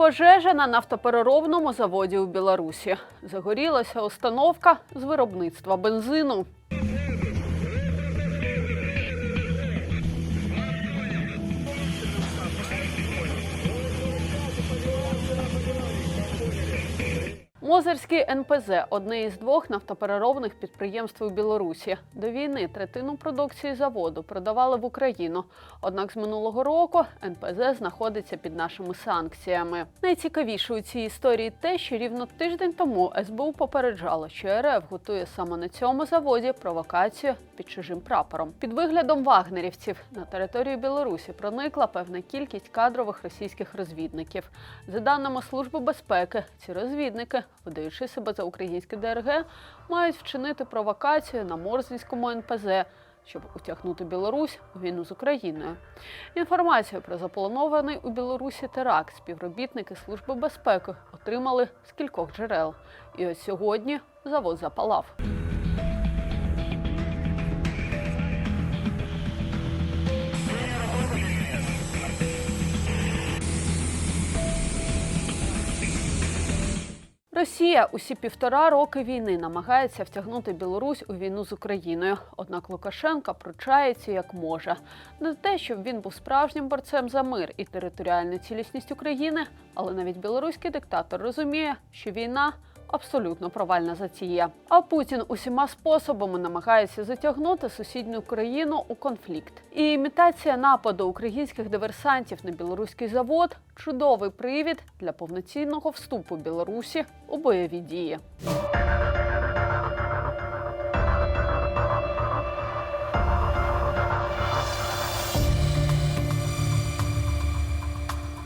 Пожежа на нафтопереробному заводі у Білорусі. Загорілася установка з виробництва бензину. Мозерський НПЗ одне із двох нафтопереробних підприємств у Білорусі. До війни третину продукції заводу продавали в Україну. Однак з минулого року НПЗ знаходиться під нашими санкціями. Найцікавіше у цій історії те, що рівно тиждень тому СБУ попереджало, що РФ готує саме на цьому заводі провокацію під чужим прапором. Під виглядом вагнерівців на територію Білорусі проникла певна кількість кадрових російських розвідників. За даними Служби безпеки, ці розвідники, видаючи себе за українське ДРГ, мають вчинити провокацію на Морзінському НПЗ, щоб утягнути Білорусь у війну з Україною. Інформацію про запланований у Білорусі теракт співробітники Служби безпеки отримали з кількох джерел. І ось сьогодні завод запалав. Росія усі півтора роки війни намагається втягнути Білорусь у війну з Україною. Однак Лукашенка пручається як може. Не те, щоб він був справжнім борцем за мир і територіальну цілісність України, але навіть білоруський диктатор розуміє, що війна абсолютно провальна затія. А Путін усіма способами намагається затягнути сусідню країну у конфлікт. І імітація нападу українських диверсантів на білоруський завод чудовий привід для повноцінного вступу Білорусі у бойові дії.